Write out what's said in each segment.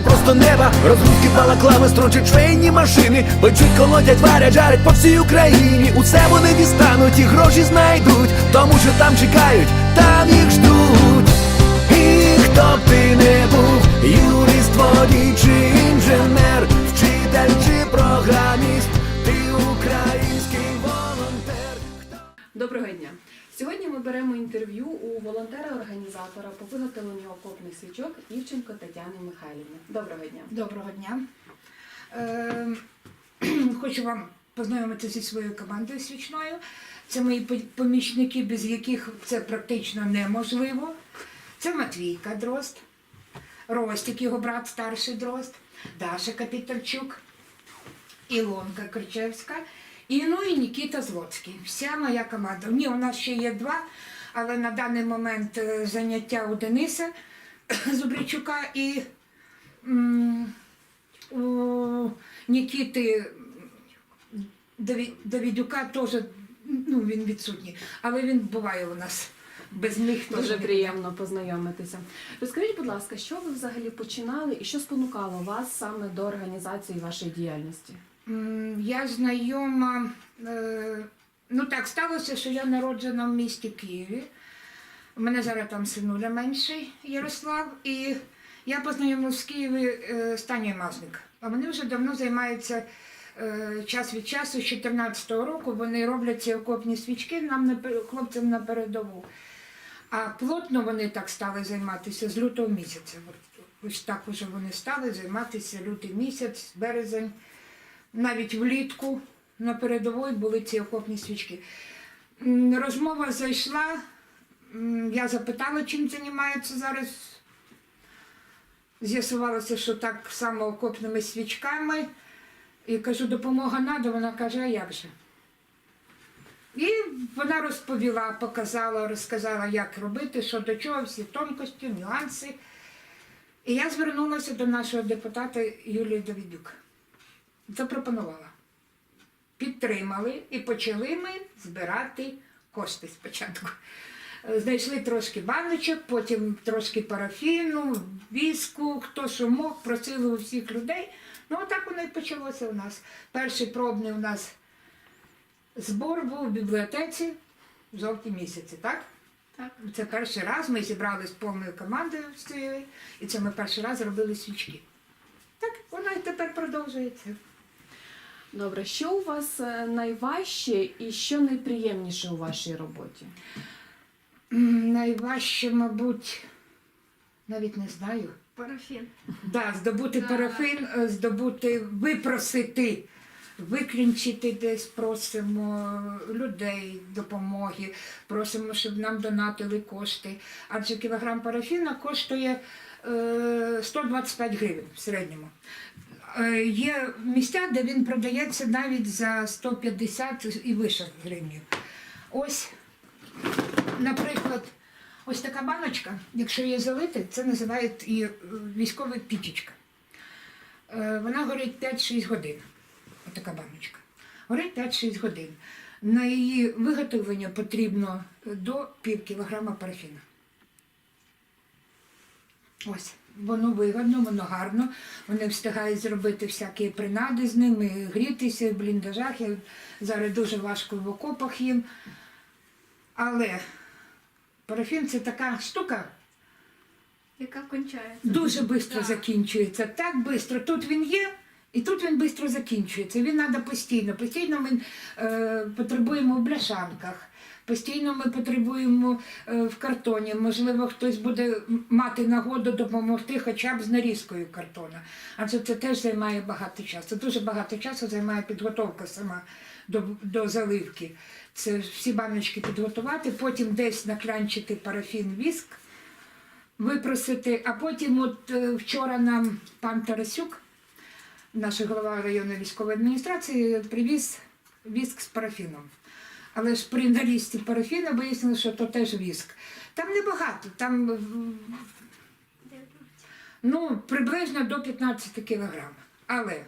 просто неба. Розгрузки балаклави строчать швейні машини. Печуть, колодять, варять, жарять по всій Україні. Усе вони дістануть і гроші знайдуть. Тому що там чекають, там їх ждуть. І хто б ти інтерв'ю у волонтера-організатора по виготовленню окопних свічок Івченко Тетяни Михайлівни. Доброго дня! Доброго дня. Е, хочу вам познайомитися зі своєю командою свічною. Це мої помічники, без яких це практично неможливо. Це Матвійка Дрозд, Ростик, його брат, старший Дрозд, Даша Капітальчук, Ілонка Кричевська і ну і Нікіта Злоцький. Вся моя команда. Ні, у нас ще є два, але на даний момент е, заняття у Дениса Зубричука і у Нікіти Давідюка теж ну, він відсутній, але він буває у нас. Без них Дуже приємно познайомитися. Розкажіть, будь ласка, що ви взагалі починали і що спонукало вас саме до організації вашої діяльності? Я знайома, е, ну так сталося, що я народжена в місті Києві. У мене зараз там синуля менший Ярослав, і я познайомилася в Києві е, з Танією Мазник. А вони вже давно займаються е, час від часу, з 2014 року. Вони роблять ці окопні свічки нам на хлопцям на передову. А плотно вони так стали займатися з лютого місяця. Ось так уже вони стали займатися лютий місяць, березень навіть влітку на передовій були ці окопні свічки. Розмова зайшла, я запитала, чим займаються зараз. З'ясувалося, що так само окопними свічками. І кажу, допомога надо, вона каже, а як же? І вона розповіла, показала, розказала, як робити, що до чого, всі тонкості, нюанси. І я звернулася до нашого депутата Юлії Давідюк запропонувала. Підтримали і почали ми збирати кошти спочатку. Знайшли трошки баночок, потім трошки парафіну, віску, хто що мог, просили у всіх людей. Ну, отак воно і почалося у нас. Перший пробний у нас збор був в бібліотеці в жовтій місяці, так? Так. Це перший раз ми зібрались повною командою всією, і це ми перший раз робили свічки. Так, воно і тепер продовжується. Добре, що у вас е, найважче і що найприємніше у вашій роботі? Найважче, мабуть, навіть не знаю. Парафін. Да, здобути Да. парафін, е, здобути, випросити, виклінчити десь, просимо людей допомоги, просимо, щоб нам донатили кошти. Адже кілограм парафіна коштує е, 125 гривень в середньому. Е, Є місця, де він продається навіть за 150 і вище гривнів. Ось, наприклад, ось така баночка, якщо її залити, це називають і е, військова пічечка. Е, Вона горить 5-6 годин. Отака баночка. Горить 5-6 годин. На її виготовлення потрібно до пів кілограма парафіна. Ось. Воно вигодно, воно гарно. Вони встигають зробити всякі принади з ними, грітися в бліндажах. Я зараз дуже важко в окопах їм. Але парафін це така штука, Яка кончається. дуже швидко закінчується. Так швидко. Тут він є, і тут він швидко закінчується. Він треба постійно. Постійно ми е, потребуємо в бляшанках. Постійно ми потребуємо е, в картоні. Можливо, хтось буде мати нагоду допомогти хоча б з нарізкою картона. Адже це теж займає багато часу. Дуже багато часу займає підготовка сама до, до заливки. Це всі баночки підготувати, потім десь наклянчити парафін віск, випросити. А потім, от е, вчора нам пан Тарасюк, наш голова районної військової адміністрації, привіз віск з парафіном. Але ж при налісті парафіну вияснилося, що то теж віск. Там небагато, там ну, приблизно до 15 кілограм. Але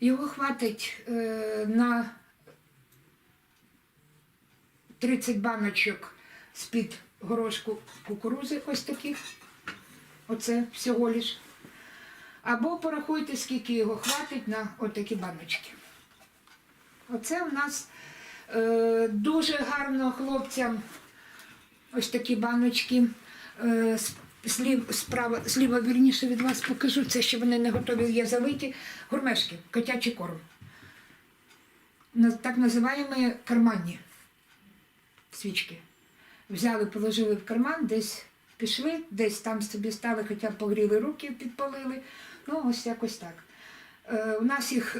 його хватить е, на 30 баночок з-під горошку кукурузи, ось таких. Оце всього лиш. Або порахуйте, скільки його хватить на отакі баночки. Оце у нас дуже гарно хлопцям ось такі баночки. Е, слів, справа, зліва вірніше від вас покажу, це ще вони не готові є залиті. Гурмешки, котячий корм. Так називаємо карманні свічки. Взяли, положили в карман, десь пішли, десь там собі стали, хоча погріли руки, підпалили. Ну, ось якось так. Е, у нас їх,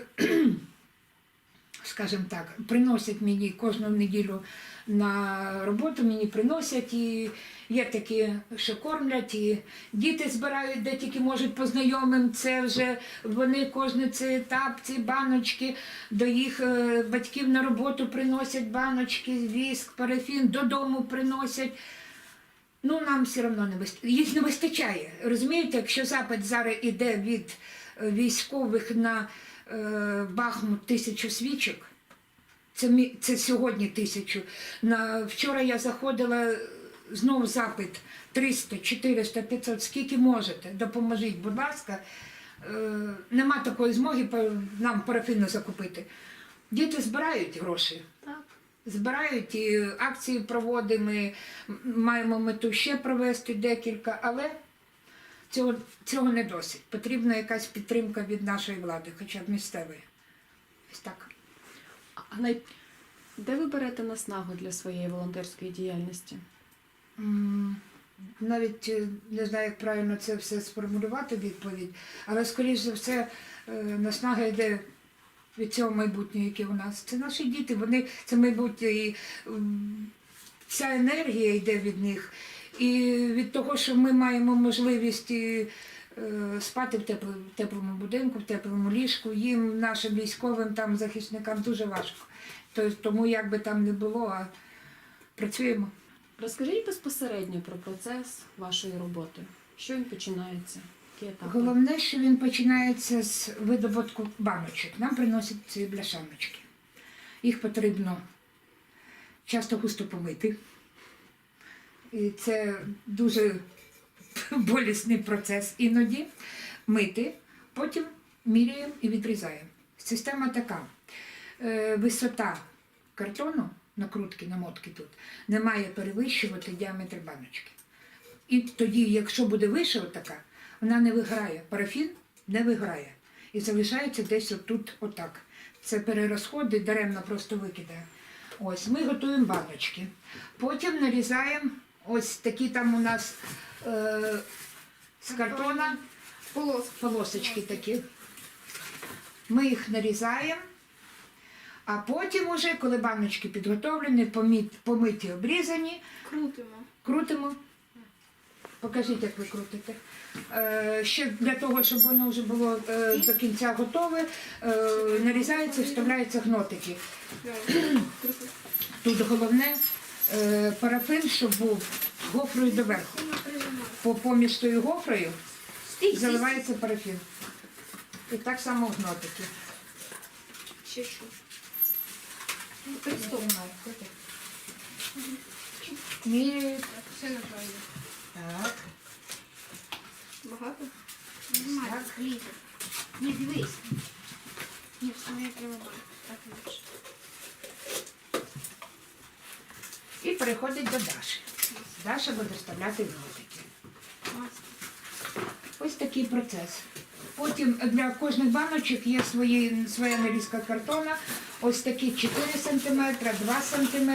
скажімо так, приносять мені кожну неділю на роботу, мені приносять і є такі, що кормлять, і діти збирають, де тільки можуть по знайомим. Це вже вони етап, ці баночки до їх е, батьків на роботу приносять баночки, віск, парафін, додому приносять. Ну, нам все одно не вистачає. Їх не вистачає. Розумієте, якщо запит зараз іде від е, військових на Бахмут тисячу свічок, це, це сьогодні тисячу. На, вчора я заходила знов запит 300, 400, 500, скільки можете, допоможіть, будь ласка. Е, нема такої змоги нам парафіну закупити. Діти збирають гроші. Так. Збирають і акції проводимо, маємо мету ще провести декілька, але цього, цього не досить. Потрібна якась підтримка від нашої влади, хоча б місцевої. Ось так. А най... де ви берете наснагу для своєї волонтерської діяльності? Навіть е, не знаю, як правильно це все сформулювати відповідь, але скоріш за все е, наснага йде від цього майбутнього, яке у нас. Це наші діти, вони це майбутнє, і вся енергія йде від них. І від того, що ми маємо можливість е, спати в тепло- в теплому будинку, в теплому ліжку, їм, нашим військовим там захисникам дуже важко. Тому як би там не було, а працюємо. Розкажіть безпосередньо про процес вашої роботи. Що він починається? Головне, що він починається з видобутку баночок. Нам приносять ці бляшаночки. Їх потрібно часто густо помити. І це дуже болісний процес іноді мити, потім міряємо і відрізаємо. Система така. Е, Висота картону, накрутки, намотки тут, не має перевищувати діаметр баночки. І тоді, якщо буде вище отака, вона не виграє. Парафін не виграє. І залишається десь отут, отак. Це перерозходи, даремно просто викидає. Ось, ми готуємо баночки. Потім нарізаємо ось такі там у нас е, з картона Полос. полосочки такі. Ми їх нарізаємо, а потім, уже, коли баночки підготовлені, помиті, обрізані, Крутимо. Крутимо. Покажіть, як ви крутите. Е, ще для того, щоб воно вже було е, до кінця готове, е, нарізається, вставляються гнотики. Тут головне е, парафин, щоб був гофрою доверху. По поміж тою гофрою заливається парафін. І так само гнотики. Ще що? Міряють. Все неправильно. Так. Багато? Так. Ліза. Не дивись. Ні, все не треба. Так лучше. І переходить до Даші. Даша буде вставляти гнотики. Ось такий процес. Потім для кожних баночок є свої, своя нарізка картона. Ось такі 4 см, 2 см,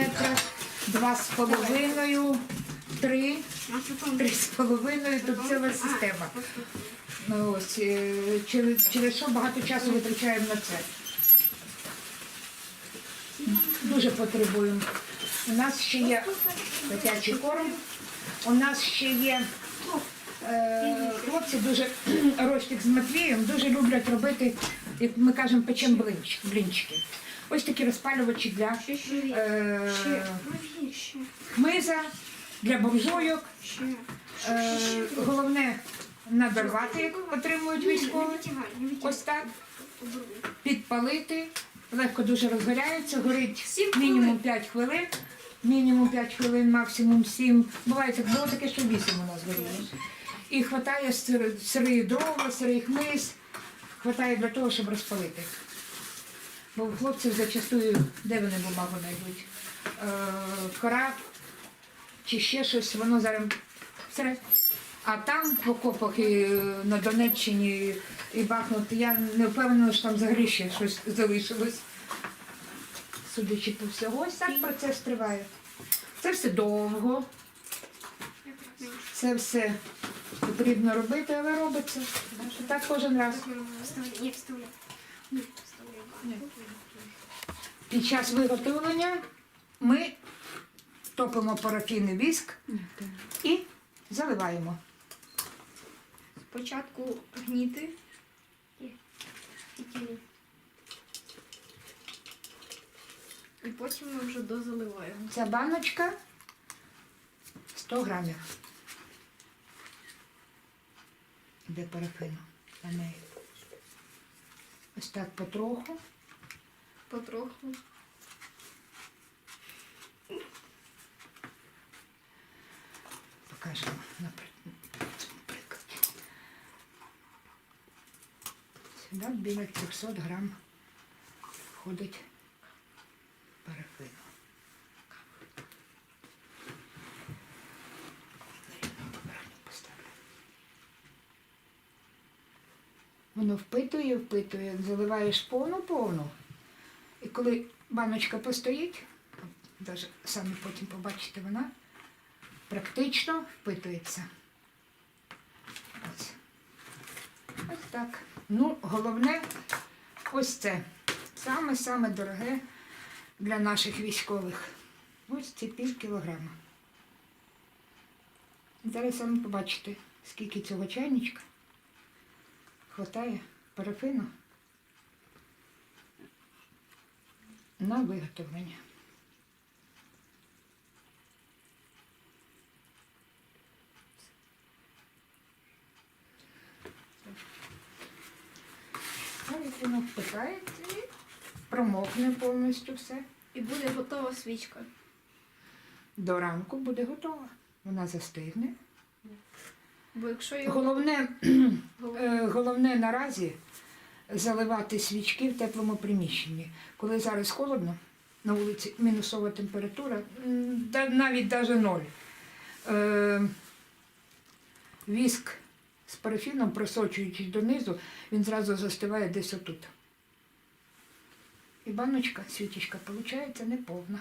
2,5, 3, А що там? 3,5, тут ціла система. Ну, ось, е, через, через що багато часу витрачаємо на це. Дуже потребуємо. У нас ще є котячий корм, у нас ще є Е, Хлопці дуже Ростик з Матвієм дуже люблять робити, як ми кажемо, печем блинч, блінчики. Ось такі розпалювачі для е, хмиза, для буржуйок. ще. Е, головне надорвати, як отримують військові. Ось так. Підпалити, легко дуже розгоряється, горить мінімум хвилин. 5 хвилин, мінімум 5 хвилин, максимум 7. Буває так, було таке, що 8 у нас горіло. І хватає сир- сирі дрова, сирий хмиз, хватає для того, щоб розпалити. Бо хлопців зачастую, де вони бумагу знайдуть? Е, кора чи ще щось, воно зараз. А там в окопах і е, на Донеччині і Бахмут, я не впевнена, що там взагалі ще щось залишилось. Судячи по всього, ось так процес триває. Це все довго, це все потрібно робити, але робиться. Так кожен раз. Під час виготовлення ми топимо парафінний віск і заливаємо. Спочатку гніти. І, і потім ми вже дозаливаємо. Ця баночка 100 грамів. Де парафину на неї. Ось так потроху. Потроху. Покажемо на Сюди біля 300 грам входить парафину. Воно впитує, впитує, заливаєш повну-повну. І коли баночка постоїть, навіть самі потім побачите вона, практично впитується. Ось. Ось так. Ну, головне, ось це. Саме-саме дороге для наших військових. Ось ці пів кілограма. Зараз самі побачите, скільки цього чайничка хватає парафину на виготовлення. Навіть воно і промокне повністю все. І буде готова свічка. До ранку буде готова. Вона застигне. Бо якщо його Головне, е, головне наразі заливати свічки в теплому приміщенні. Коли зараз холодно, на вулиці мінусова температура, навіть навіть ноль. Е, віск з парафіном, просочуючись донизу, він зразу застиває десь отут. І баночка, свічечка, виходить неповна.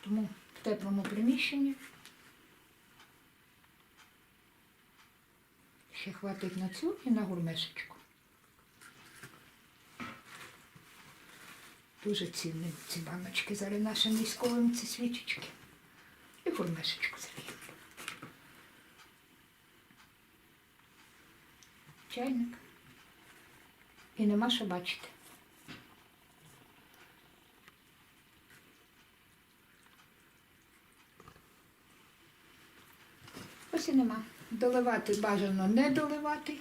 Тому в теплому приміщенні ще хватить на цю і на гурмешечку. Дуже цінні ці баночки зараз нашим військовим ці свічечки. І гурмешечку зальємо. Чайник. І нема що бачити. Ось нема. Доливати бажано не доливати.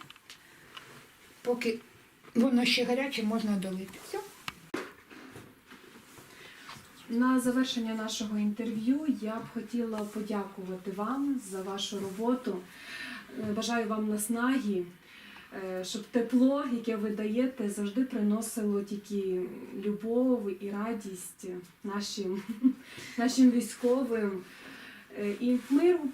Поки воно ще гаряче, можна долити. Все. На завершення нашого інтерв'ю я б хотіла подякувати вам за вашу роботу. Е, Бажаю вам наснаги, е, щоб тепло, яке ви даєте, завжди приносило тільки любов і радість нашим, нашим військовим. Е, І миру,